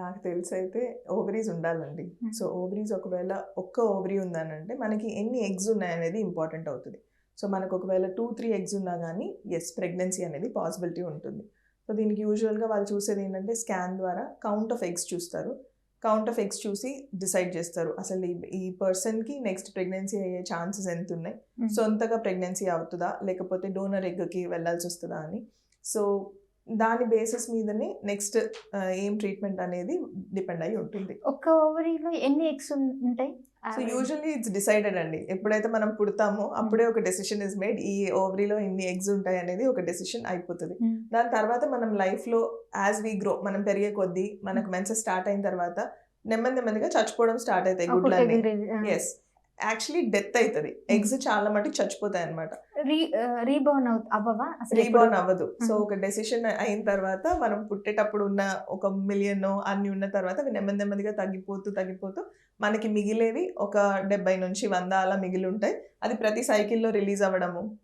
నాకు తెలిసి అయితే ఓవరీస్ ఉండాలండి. సో ఓవరీస్ ఒకవేళ ఒక్క ఓవరీ ఉందనంటే మనకి ఎన్ని ఎగ్స్ ఉన్నాయనేది ఇంపార్టెంట్ అవుతుంది. సో మనకు ఒకవేళ టూ త్రీ ఎగ్స్ ఉన్నా కానీ ఎస్ ప్రెగ్నెన్సీ అనేది పాసిబిలిటీ ఉంటుంది. సో దీనికి యూజువల్గా వాళ్ళు చూసేది ఏంటంటే స్కాన్ ద్వారా కౌంట్ ఆఫ్ ఎగ్స్ చూస్తారు. కౌంట్ ఆఫ్ ఎగ్స్ చూసి డిసైడ్ చేస్తారు. అసలు ఈ ఈ పర్సన్కి నెక్స్ట్ ప్రెగ్నెన్సీ అయ్యే ఛాన్సెస్ ఎంత ఉన్నాయి. సొంతగా ప్రెగ్నెన్సీ అవుతుందా? లేకపోతే డోనర్ ఎగ్కి వెళ్ళాల్సి వస్తుందా అని? సో దాని బేసిస్ మీదనే నెక్స్ట్ ఏం ట్రీట్మెంట్ అనేది డిపెండ్ అయి ఉంటుంది. ఒక్క ఓవరీలో ఎన్ని ఎగ్స్ ఉంటాయి? సో యూజువల్లీ ఇట్స్ డిసైడెడ్ అండి. ఎప్పుడైతే మనం పుడతామో అప్పుడే ఒక డెసిషన్ ఇస్ మేడ్ ఈ ఓవరీలో ఇన్ని ఎగ్స్ ఉంటాయి అనేది ఒక డెసిషన్ అయిపోతుంది. Hmm. దాని తర్వాత మనం లైఫ్లో యాజ్ వీ గ్రో మనం పెరిగే కొద్దీ మనకు మెన్సెస్ స్టార్ట్ అయిన తర్వాత నెమ్మది నెమ్మదిగా చచ్చిపోవడం స్టార్ట్ అవుతాయి గుడ్లు అన్ని ఎస్ యాక్చువల్లీ డెత్ అవుతుంది ఎగ్స్ చాలా మటుకు చచ్చిపోతాయి అనమాట రీబౌన్ అవ్వవా? రీబోర్న్ అవ్వదు. సో. ఒక డెసిషన్ అయిన తర్వాత మనం పుట్టేటప్పుడు ఉన్న ఒక మిలియన్ అన్ని ఉన్న తర్వాత అవి నెమ్మది నెమ్మదిగా తగ్గిపోతూ తగ్గిపోతూ మనకి మిగిలేవి ఒక డెబ్బై నుంచి వంద అలా మిగిలి ఉంటాయి. అది ప్రతి సైకిల్లో రిలీజ్ అవ్వడము.